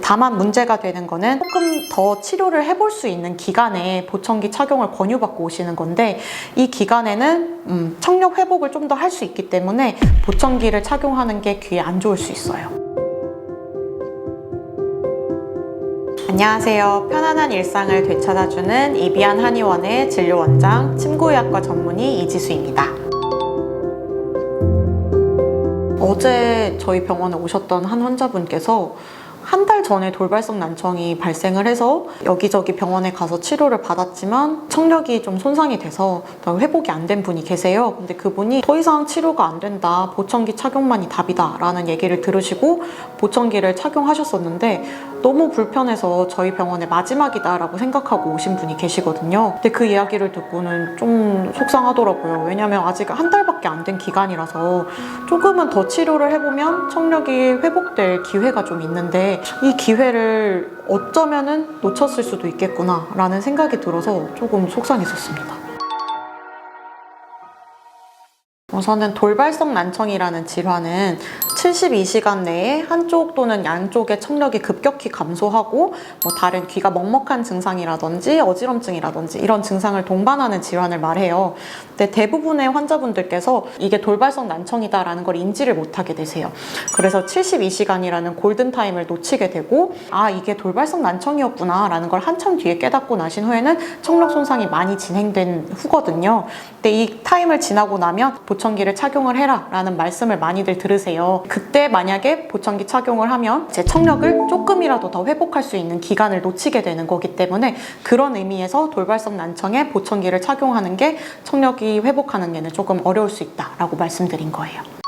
다만 문제가 되는 거는 조금 더 치료를 해볼 수 있는 기간에 보청기 착용을 권유받고 오시는 건데 이 기간에는 음, 청력 회복을 좀 더 할 수 있기 때문에 보청기를 착용하는 게 귀에 안 좋을 수 있어요. 안녕하세요. 편안한 일상을 되찾아주는 이비안 한의원의 진료원장 침구의학과 전문의 이지수입니다. 어제 저희 병원에 오셨던 한 환자분께서 한 달 전에 돌발성 난청이 발생을 해서 여기저기 병원에 가서 치료를 받았지만 청력이 좀 손상이 돼서 더 회복이 안 된 분이 계세요. 근데 그분이 더 이상 치료가 안 된다. 보청기 착용만이 답이다. 라는 얘기를 들으시고 보청기를 착용하셨었는데 너무 불편해서 저희 병원의 마지막이다라고 생각하고 오신 분이 계시거든요. 근데 그 이야기를 듣고는 좀 속상하더라고요. 왜냐면 아직 한 달밖에 안 된 기간이라서 조금은 더 치료를 해보면 청력이 회복될 기회가 좀 있는데 이 기회를 어쩌면은 놓쳤을 수도 있겠구나라는 생각이 들어서 조금 속상했었습니다. 우선은 돌발성 난청이라는 질환은 72시간 내에 한쪽 또는 양쪽의 청력이 급격히 감소하고 뭐 다른 귀가 먹먹한 증상이라든지 어지럼증이라든지 이런 증상을 동반하는 질환을 말해요. 근데 대부분의 환자분들께서 이게 돌발성 난청이다라는 걸 인지를 못하게 되세요. 그래서 72시간이라는 골든타임을 놓치게 되고 아 이게 돌발성 난청이었구나 라는 걸 한참 뒤에 깨닫고 나신 후에는 청력 손상이 많이 진행된 후거든요. 근데 이 타임을 지나고 나면 보 청기를 착용을 해라 라는 말씀을 많이들 들으세요. 그때 만약에 보청기 착용을 하면 제 청력을 조금이라도 더 회복할 수 있는 기간을 놓치게 되는 거기 때문에 그런 의미에서 돌발성 난청에 보청기를 착용하는 게 청력이 회복하는 데는 조금 어려울 수 있다라고 말씀드린 거예요.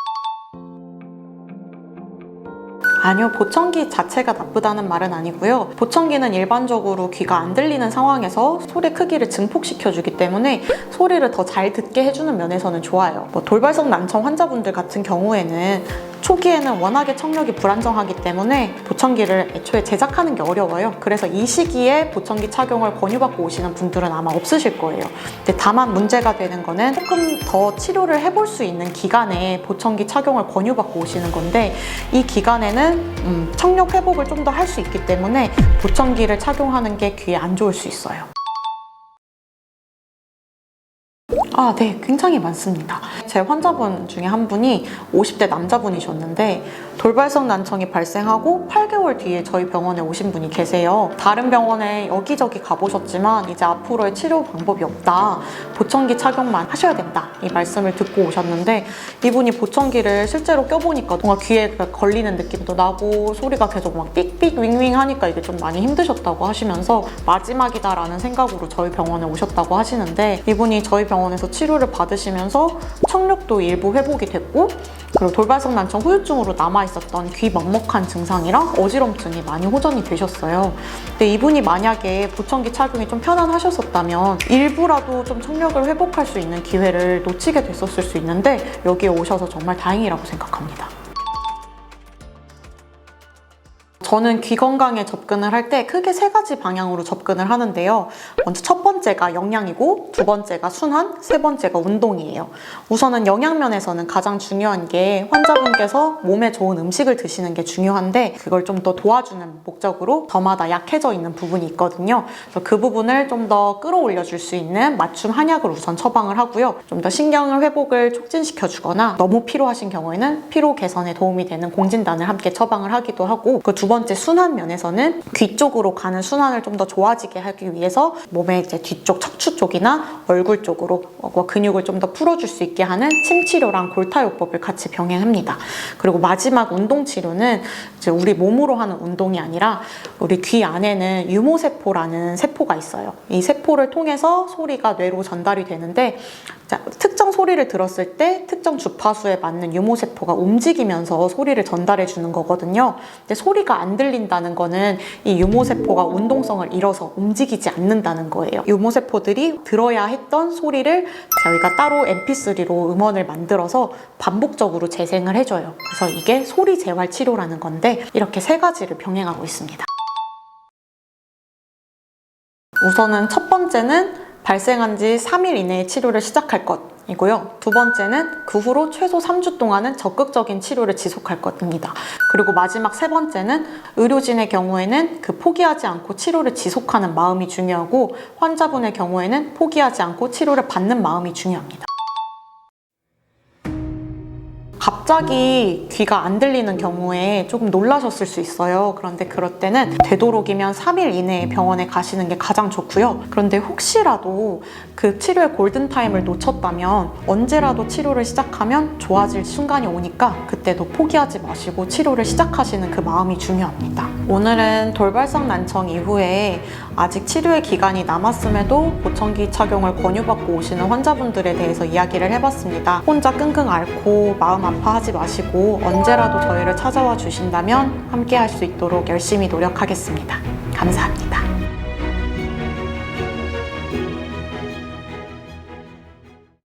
아니요, 보청기 자체가 나쁘다는 말은 아니고요. 보청기는 일반적으로 귀가 안 들리는 상황에서 소리 크기를 증폭시켜주기 때문에 소리를 더 잘 듣게 해주는 면에서는 좋아요. 뭐 돌발성 난청 환자분들 같은 경우에는 초기에는 워낙에 청력이 불안정하기 때문에 보청기를 애초에 제작하는 게 어려워요. 그래서 이 시기에 보청기 착용을 권유받고 오시는 분들은 아마 없으실 거예요. 근데 다만 문제가 되는 거는 조금 더 치료를 해볼 수 있는 기간에 보청기 착용을 권유받고 오시는 건데 이 기간에는 음, 청력 회복을 좀 더 할 수 있기 때문에 보청기를 착용하는 게 귀에 안 좋을 수 있어요. 아, 네, 굉장히 많습니다. 제 환자분 중에 한 분이 50대 남자분이셨는데 돌발성 난청이 발생하고 8개월 뒤에 저희 병원에 오신 분이 계세요. 다른 병원에 여기저기 가보셨지만 이제 앞으로의 치료 방법이 없다. 보청기 착용만 하셔야 된다. 이 말씀을 듣고 오셨는데 이분이 보청기를 실제로 껴보니까 뭔가 귀에 걸리는 느낌도 나고 소리가 계속 막 삑삑 윙윙 하니까 이게 좀 많이 힘드셨다고 하시면서 마지막이다라는 생각으로 저희 병원에 오셨다고 하시는데 이분이 저희 병원에서 치료를 받으시면서 청력도 일부 회복이 됐고 그리고 돌발성 난청 후유증으로 남아있었던 귀 먹먹한 증상이랑 어지럼증이 많이 호전이 되셨어요. 근데 이분이 만약에 보청기 착용이 좀 편안하셨었다면 일부라도 좀 청력을 회복할 수 있는 기회를 놓치게 됐었을 수 있는데 여기에 오셔서 정말 다행이라고 생각합니다. 저는 귀 건강에 접근을 할 때 크게 세 가지 방향으로 접근을 하는데요. 먼저 첫 번째가 영양이고, 두 번째가 순환, 세 번째가 운동이에요. 우선은 영양 면에서는 가장 중요한 게 환자분께서 몸에 좋은 음식을 드시는 게 중요한데, 그걸 좀 더 도와주는 목적으로 저마다 약해져 있는 부분이 있거든요. 그래서 그 부분을 좀 더 끌어올려 줄 수 있는 맞춤 한약을 우선 처방을 하고요. 좀 더 신경을 회복을 촉진시켜 주거나 너무 피로하신 경우에는 피로 개선에 도움이 되는 공진단을 함께 처방을 하기도 하고, 그두 번째 순환 면에서는 귀 쪽으로 가는 순환을 좀 더 좋아지게 하기 위해서 몸의 이제 뒤쪽 척추 쪽이나 얼굴 쪽으로 어, 근육을 좀 더 풀어줄 수 있게 하는 침 치료랑 골타요법을 같이 병행합니다. 그리고 마지막 운동 치료는 이제 우리 몸으로 하는 운동이 아니라 우리 귀 안에는 유모세포라는 세포가 있어요. 이 세포를 통해서 소리가 뇌로 전달이 되는데 자, 특정 소리를 들었을 때 특정 주파수에 맞는 유모세포가 움직이면서 소리를 전달해 주는 거거든요. 근데 소리가 안 들린다는 거는 이 유모세포가 운동성을 잃어서 움직이지 않는다는 거예요. 유모세포들이 들어야 했던 소리를 저희가 따로 mp3로 음원을 만들어서 반복적으로 재생을 해줘요. 그래서 이게 소리 재활 치료라는 건데 이렇게 세 가지를 병행하고 있습니다. 우선은 첫 번째는 발생한 지 3일 이내에 치료를 시작할 것. 것 이고요. 두 번째는 그 후로 최소 3주 동안은 적극적인 치료를 지속할 것입니다. 그리고 마지막 세 번째는 의료진의 경우에는 그 포기하지 않고 치료를 지속하는 마음이 중요하고 환자분의 경우에는 포기하지 않고 치료를 받는 마음이 중요합니다. 갑자기 귀가 안 들리는 경우에 조금 놀라셨을 수 있어요. 그런데 그럴 때는 되도록이면 3일 이내에 병원에 가시는 게 가장 좋고요. 그런데 혹시라도 그 치료의 골든타임을 놓쳤다면 언제라도 치료를 시작하면 좋아질 순간이 오니까 그때도 포기하지 마시고 치료를 시작하시는 그 마음이 중요합니다. 오늘은 돌발성 난청 이후에 아직 치료의 기간이 남았음에도 보청기 착용을 권유받고 오시는 환자분들에 대해서 이야기를 해봤습니다. 혼자 끙끙 앓고 마음 아파하지 마시고 언제라도 저희를 찾아와 주신다면 함께 할 수 있도록 열심히 노력하겠습니다. 감사합니다.